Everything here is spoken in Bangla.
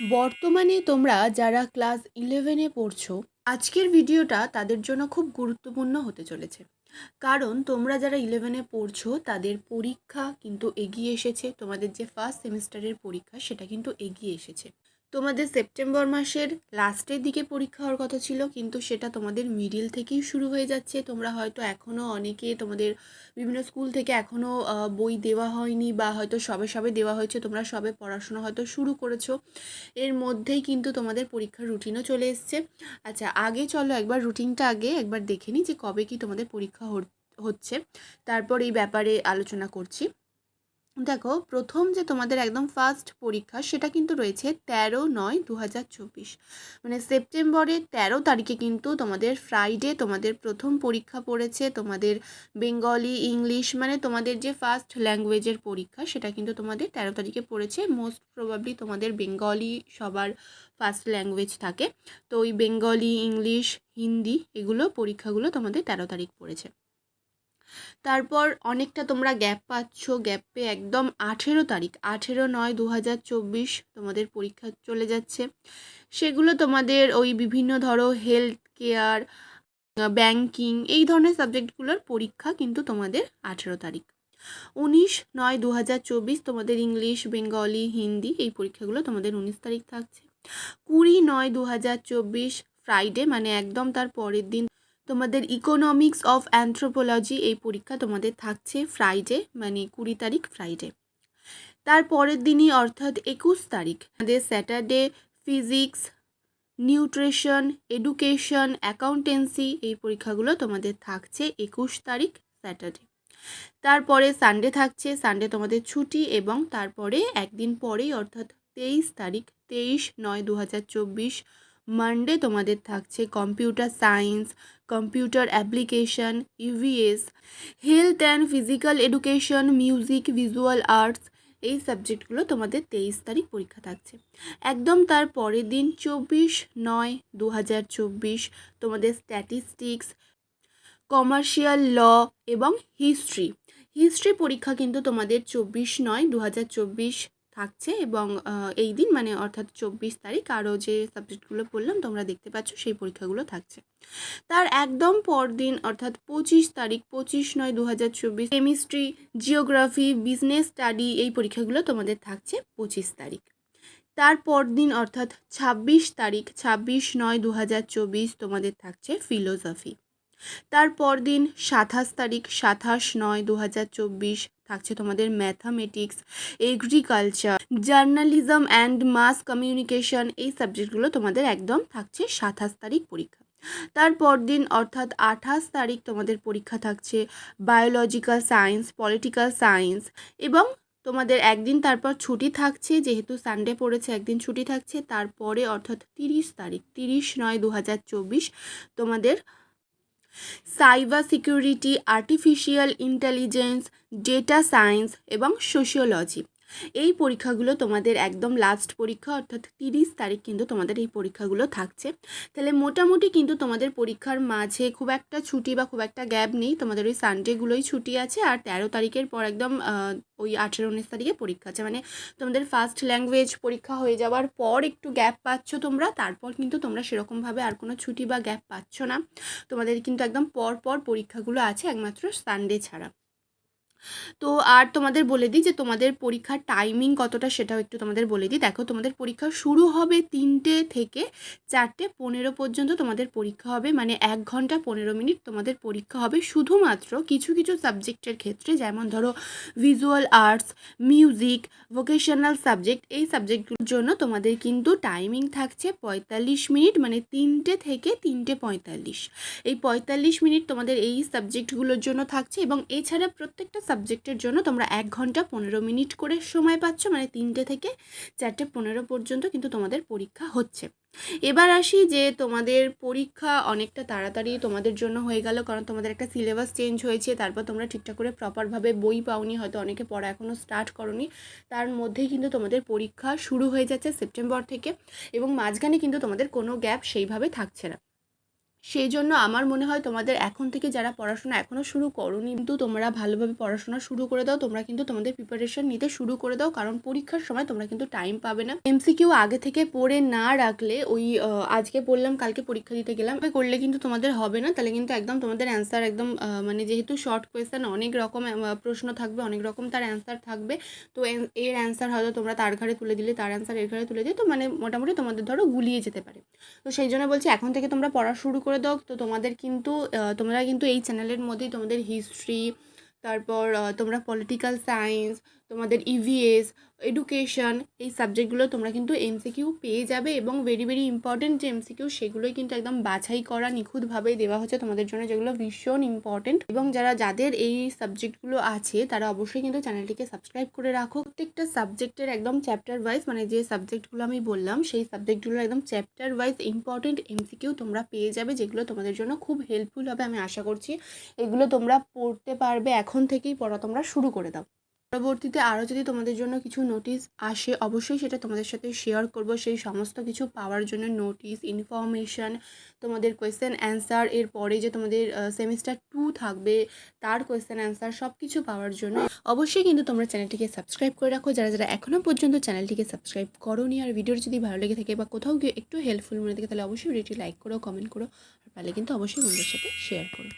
বর্তমানে তোমরা যারা ক্লাস ইলেভেনে পড়ছো, আজকের ভিডিওটা তাদের জন্য খুব গুরুত্বপূর্ণ হতে চলেছে। কারণ তোমরা যারা ইলেভেনে পড়ছো, তাদের পরীক্ষা কিন্তু এগিয়ে এসেছে। তোমাদের যে ফার্স্ট সেমিস্টারের পরীক্ষা, সেটা কিন্তু এগিয়ে এসেছে। তোমাদের সেপ্টেম্বর মাসের লাস্টের দিকে পরীক্ষা হওয়ার কথা ছিল, কিন্তু সেটা তোমাদের মিডিল থেকেই শুরু হয়ে যাচ্ছে। তোমরা হয়তো এখনও অনেকে তোমাদের বিভিন্ন স্কুল থেকে এখনও বই দেওয়া হয়নি বা হয়তো সবে সবে দেওয়া হয়েছে, তোমরা সবে পড়াশোনা হয়তো শুরু করেছ। এর মধ্যেই কিন্তু তোমাদের পরীক্ষার রুটিনও চলে এসছে। আচ্ছা আগে চলো একবার রুটিনটা আগে একবার দেখে নিই যে কবে কি তোমাদের পরীক্ষা হচ্ছে। তারপর এই ব্যাপারে আলোচনা করছি। দেখো, প্রথম যে তোমাদের একদম ফার্স্ট পরীক্ষা সেটা কিন্তু রয়েছে তেরো নয় দু মানে সেপ্টেম্বরের তেরো তারিখে কিন্তু তোমাদের ফ্রাইডে তোমাদের প্রথম পরীক্ষা পড়েছে, তোমাদের বেঙ্গলি, ইংলিশ মানে তোমাদের যে ফার্স্ট ল্যাঙ্গুয়েজের পরীক্ষা সেটা কিন্তু তোমাদের তেরো তারিখে পড়েছে। মোস্ট প্রবাবলি তোমাদের বেঙ্গলি সবার ফার্স্ট ল্যাঙ্গুয়েজ থাকে। তো ওই বেঙ্গলি, ইংলিশ, হিন্দি এগুলো পরীক্ষাগুলো তোমাদের তেরো তারিখ পড়েছে। তারপর অনেকটা তোমরা গ্যাপ পাচ্ছ। গ্যাপে একদম আঠেরো তারিখ, আঠেরো নয় দু হাজার চব্বিশ তোমাদের পরীক্ষা চলে যাচ্ছে। সেগুলো তোমাদের ওই বিভিন্ন ধরো হেলথ কেয়ার ব্যাংকিং এই ধরনের সাবজেক্টগুলোর পরীক্ষা কিন্তু তোমাদের আঠেরো তারিখ। উনিশ নয় দু হাজার চব্বিশ তোমাদের ইংলিশ, বেঙ্গলি, হিন্দি এই পরীক্ষাগুলো তোমাদের উনিশ তারিখ থাকছে। কুড়ি নয় দু হাজার চব্বিশ ফ্রাইডে মানে একদম তার পরের দিন তোমাদের ইকোনমিক্স অফ অ্যান্থ্রোপোলজি এই পরীক্ষা তোমাদের থাকছে ফ্রাইডে মানে কুড়ি তারিখ ফ্রাইডে তার পরের দিনই অর্থাৎ একুশ তারিখ, আমাদের Saturday physics nutrition education accountancy এই পরীক্ষাগুলো তোমাদের থাকছে একুশ তারিখ স্যাটারডে তারপরে সানডে থাকছে সানডে তোমাদের ছুটি এবং তারপরে একদিন পরেই অর্থাৎ তেইশ তারিখ, তেইশ নয় দু হাজার চব্বিশ মানডে তোমাদের থাকছে computer science computer application EVS health and physical education music visual arts এই সাবজেক্টগুলো তোমাদের তেইশ তারিখ পরীক্ষা থাকছে। একদম তার পরের দিন চব্বিশ নয় দু তোমাদের স্ট্যাটিস্টিক্স কমার্শিয়াল ল এবং হিস্ট্রি হিস্ট্রি পরীক্ষা কিন্তু তোমাদের চব্বিশ নয় দু থাকছে এবং এই দিন মানে অর্থাৎ চব্বিশ তারিখ আরও যে সাবজেক্টগুলো পড়লাম তোমরা দেখতে পাচ্ছ সেই পরীক্ষাগুলো থাকছে। তার একদম পরদিন অর্থাৎ পঁচিশ তারিখ, পঁচিশ নয় দু হাজার চব্বিশ কেমিস্ট্রি, জিওগ্রাফি, বিজনেস স্টাডি এই পরীক্ষাগুলো তোমাদের থাকছে পঁচিশ তারিখ। তার পরদিন অর্থাৎ ছাব্বিশ তারিখ, ছাব্বিশ নয় দু তোমাদের থাকছে ফিলোসফি। তার পরদিন সাতাশ তারিখ সাতাশ নয় দু হাজার চব্বিশ থাকছে তোমাদের mathematics agriculture journalism and mass communication এই সাবজেক্টগুলো তোমাদের একদম থাকছে সাতাশ তারিখ পরীক্ষা। তার পরদিন অর্থাৎ আঠাশ তারিখ তোমাদের পরীক্ষা থাকছে বায়োলজিক্যাল সায়েন্স পলিটিক্যাল সায়েন্স এবং তোমাদের একদিন তারপর ছুটি থাকছে, যেহেতু সানডে পড়েছে, একদিন ছুটি থাকছে, তারপরে অর্থাৎ তিরিশ তারিখ, তিরিশ নয় দু তোমাদের cyber security artificial intelligence data science এবং সোশিওলজি এই পরীক্ষাগুলো তোমাদের একদম লাস্ট পরীক্ষা, অর্থাৎ তিরিশ তারিখ কিন্তু তোমাদের এই পরীক্ষাগুলো থাকছে। তাহলে মোটামুটি কিন্তু তোমাদের পরীক্ষার মাঝে খুব একটা ছুটি বা খুব একটা গ্যাপ নেই। তোমাদের ওই সানডেগুলোই ছুটি আছে আর তেরো তারিখের পর একদম ওই আঠেরো উনিশ তারিখে পরীক্ষা আছে। মানে তোমাদের ফার্স্ট ল্যাঙ্গুয়েজ পরীক্ষা হয়ে যাওয়ার পর একটু গ্যাপ পাচ্ছ তোমরা, তারপর কিন্তু তোমরা সেরকমভাবে আর কোনো ছুটি বা গ্যাপ পাচ্ছ না। তোমাদের কিন্তু একদম পর পর পরীক্ষাগুলো আছে, একমাত্র সানডে ছাড়া। তো আর তোমাদের বলে দিই যে তোমাদের পরীক্ষার টাইমিং কতটা সেটাও একটু তোমাদের বলে দিই। দেখো, তোমাদের পরীক্ষা শুরু হবে তিনটে থেকে চারটে পনেরো পর্যন্ত তোমাদের পরীক্ষা হবে মানে এক ঘণ্টা পনেরো মিনিট তোমাদের পরীক্ষা হবে। শুধুমাত্র কিছু কিছু সাবজেক্টের ক্ষেত্রে, যেমন ধরো visual arts music vocational subject এই সাবজেক্টগুলোর জন্য তোমাদের কিন্তু টাইমিং থাকছে পঁয়তাল্লিশ মিনিট মানে তিনটে থেকে তিনটে পঁয়তাল্লিশ। এই পঁয়তাল্লিশ মিনিট তোমাদের এই সাবজেক্টগুলোর জন্য থাকছে এবং এছাড়া প্রত্যেকটা সাবজেক্টের জন্য তোমরা এক ঘণ্টা পনেরো মিনিট করে সময় পাচ্ছ মানে তিনটে থেকে চারটে পনেরো পর্যন্ত কিন্তু তোমাদের পরীক্ষা হচ্ছে। এবার আসি যে তোমাদের পরীক্ষা অনেকটা তাড়াতাড়ি তোমাদের জন্য হয়ে গেল, কারণ তোমাদের একটা সিলেবাস চেঞ্জ হয়েছে, তারপর তোমরা ঠিকঠাক করে প্রপারভাবে বই পাওনি, হয়তো অনেকে পড়া এখনও স্টার্ট করনি। তার মধ্যেই কিন্তু তোমাদের পরীক্ষা শুরু হয়ে যাচ্ছে সেপ্টেম্বর থেকে এবং মাঝখানে কিন্তু তোমাদের কোনো গ্যাপ সেইভাবে থাকছে না। সেই জন্য আমার মনে হয় তোমাদের এখন থেকে যারা পড়াশোনা এখনও শুরু করোনি, কিন্তু তোমরা ভালোভাবে পড়াশোনা শুরু করে দাও, তোমরা কিন্তু তোমাদের প্রিপারেশন নিতে শুরু করে দাও, কারণ পরীক্ষার সময় তোমরা কিন্তু টাইম পাবে না। এমসিকিউ আগে থেকে পড়ে না রাখলে, ওই আজকে পড়লাম, কালকে পরীক্ষা দিতে গেলাম করলে কিন্তু তোমাদের হবে না, তাহলে কিন্তু একদম তোমাদের অ্যান্সার একদম মানে যেহেতু শর্ট কোয়েশ্চেন অনেক রকম প্রশ্ন থাকবে, অনেক রকম তার অ্যান্সার থাকবে, তো এর- অ্যান্সার হয়তো তোমরা তার ঘাড়ে তুলে দিলে, তার অ্যান্সার এর ঘাড়ে তুলে দিয়ে তো মানে মোটামুটি তোমাদের ধরো গুলিয়ে যেতে পারে। তো সেই জন্য বলছি, এখন থেকে তোমরা পড়া শুরু করে দাও। তো তোমাদের কিন্তু তোমরা কিন্তু এই চ্যানেলের মধ্যেই তোমাদের হিস্ট্রি তারপর তোমরা পলিটিক্যাল সায়েন্স তোমাদের E ইভিএস এডুকেশন এই সাবজেক্টগুলো তোমরা কিন্তু এমসিকিউ পেয়ে যাবে এবং ভেরি ভেরি ইম্পর্টেন্ট যে এমসিকিউ সেগুলোই কিন্তু একদম বাছাই করা নিখুঁতভাবে দেওয়া হচ্ছে তোমাদের জন্য যেগুলো ভীষণ ইম্পর্টেন্ট এবং যারা, যাদের এই সাবজেক্টগুলো আছে, তারা অবশ্যই কিন্তু চ্যানেলটিকে সাবস্ক্রাইব করে রাখো। প্রত্যেকটা সাবজেক্টের একদম চ্যাপ্টার ওয়াইজ মানে যে সাবজেক্টগুলো আমি বললাম, সেই সাবজেক্টগুলোর একদম চ্যাপ্টার ওয়াইজ ইম্পর্টেন্ট এমসিকিউ তোমরা পেয়ে যাবে, যেগুলো তোমাদের জন্য খুব হেল্পফুল হবে আমি আশা করছি। এগুলো তোমরা পড়তে পারবে, এখন থেকেই পড়া তোমরা শুরু করে দাও। পরবর্তীতে আরও যদি তোমাদের জন্য কিছু নোটিশ আসে, অবশ্যই সেটা তোমাদের সাথে শেয়ার করব। সেই সমস্ত কিছু পাওয়ার জন্য নোটিশ ইনফরমেশান তোমাদের কোয়েশ্চেন অ্যান্সার এর পরে যে তোমাদের সেমিস্টার টু থাকবে, তার কোয়েশ্চেন অ্যান্সার সব কিছু পাওয়ার জন্য অবশ্যই কিন্তু তোমরা চ্যানেলটিকে সাবস্ক্রাইব করে রাখো। যারা যারা এখনও পর্যন্ত চ্যানেলটিকে সাবস্ক্রাইব করোনি আর ভিডিওর যদি ভালো লেগে থাকে বা কোথাও গিয়ে একটু হেল্পফুল মনে থাকে, তাহলে অবশ্যই ভিডিওটি লাইক করো কমেন্ট করো, আর পারলে কিন্তু অবশ্যই বন্ধুদের সাথে শেয়ার করো।